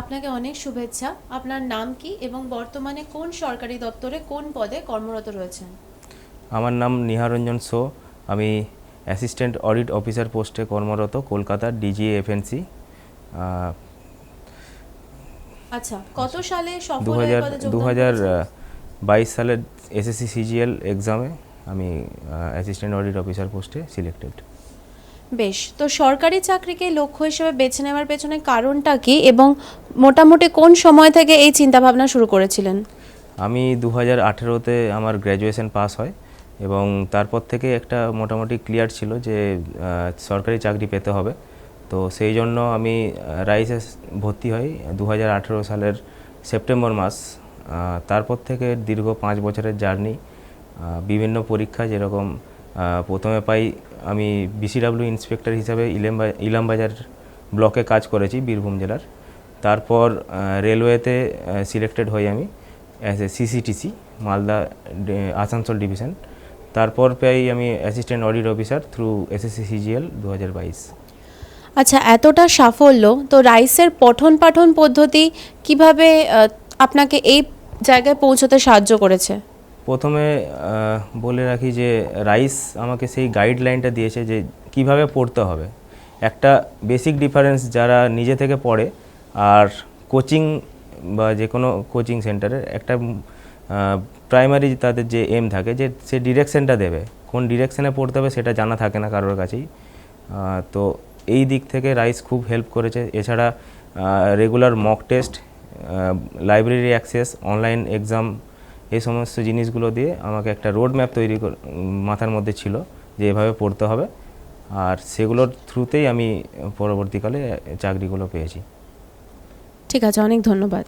আপনাকে অনেক শুভেচ্ছা। আপনার নাম কি এবং বর্তমানে কোন সরকারি দপ্তরে কোন পদে কর্মরত রয়েছেন? আমার নাম নিহারঞ্জন সো। আমি অ্যাসিস্ট্যান্ট অডিট অফিসার পোস্টে কর্মরত কলকাতার ডিজিএ এফএনসি। আচ্ছা কত সালে সফল দু হাজার বাইশ সালের এসএসসি সিজিএল এক্সামে আমি অ্যাসিস্ট্যান্ট অডিট অফিসার পোস্টে সিলেক্টেড। বেশ, তো সরকারি চাকরিকে লক্ষ্য হিসেবে বেছে নেওয়ার পেছনে কারণটা কি এবং মোটামুটি কোন সময় থেকে এই চিন্তাভাবনা শুরু করেছিলেন? আমি দু হাজার আঠেরোতে আমার গ্র্যাজুয়েশন পাস হয় এবং তারপর থেকে একটা মোটামুটি ক্লিয়ার ছিল যে সরকারি চাকরি পেতে হবে। তো সেই জন্য আমি রাইসে ভর্তি হই দু হাজার আঠেরো সালের সেপ্টেম্বর মাস। তারপর থেকে দীর্ঘ পাঁচ বছরের জার্নি। বিভিন্ন পরীক্ষা যেরকম প্রথমে পাই আমি বিসিডাব্লিউ ইন্সপেক্টর হিসাবে ইলামবা, ইলামবাজার ব্লকে কাজ করেছি, বীরভূম জেলার। তারপর রেলওয়েতে সিলেক্টেড হই আমি as a CCTC Malda Asansol division তারপর পাই আমি assistant audit officer through SSC CGL দু হাজার বাইশ। আচ্ছা এতটা সাফল্য, তো রাইসের পঠন পাঠন পদ্ধতি কীভাবে আপনাকে এই জায়গায় পৌঁছতে সাহায্য করেছে? প্রথমে বলে রাখি যে রাইস আমাকে সেই গাইডলাইনটা দিয়েছে যে কীভাবে পড়তে হবে। একটা বেসিক ডিফারেন্স যারা নিজে থেকে পড়ে আর কোচিং বা যে কোনো কোচিং সেন্টারের একটা প্রাইমারি তাদের যে এম থাকে যে সে ডিরেকশনটা দেবে। কোন ডিরেকশনে পড়তে হবে সেটা জানা থাকে না কারোর কাছেই। তো এই দিক থেকে রাইস খুব হেল্প করেছে। এছাড়া regular mock test library access online exam এই সমস্ত জিনিসগুলো দিয়ে আমাকে একটা রোড ম্যাপ তৈরি মাথার মধ্যে ছিল যে এভাবে পড়তে হবে। আর সেগুলোর থ্রুতেই আমি পরবর্তীকালে চাকরিগুলো পেয়েছি। ঠিক আছে, অনেক ধন্যবাদ।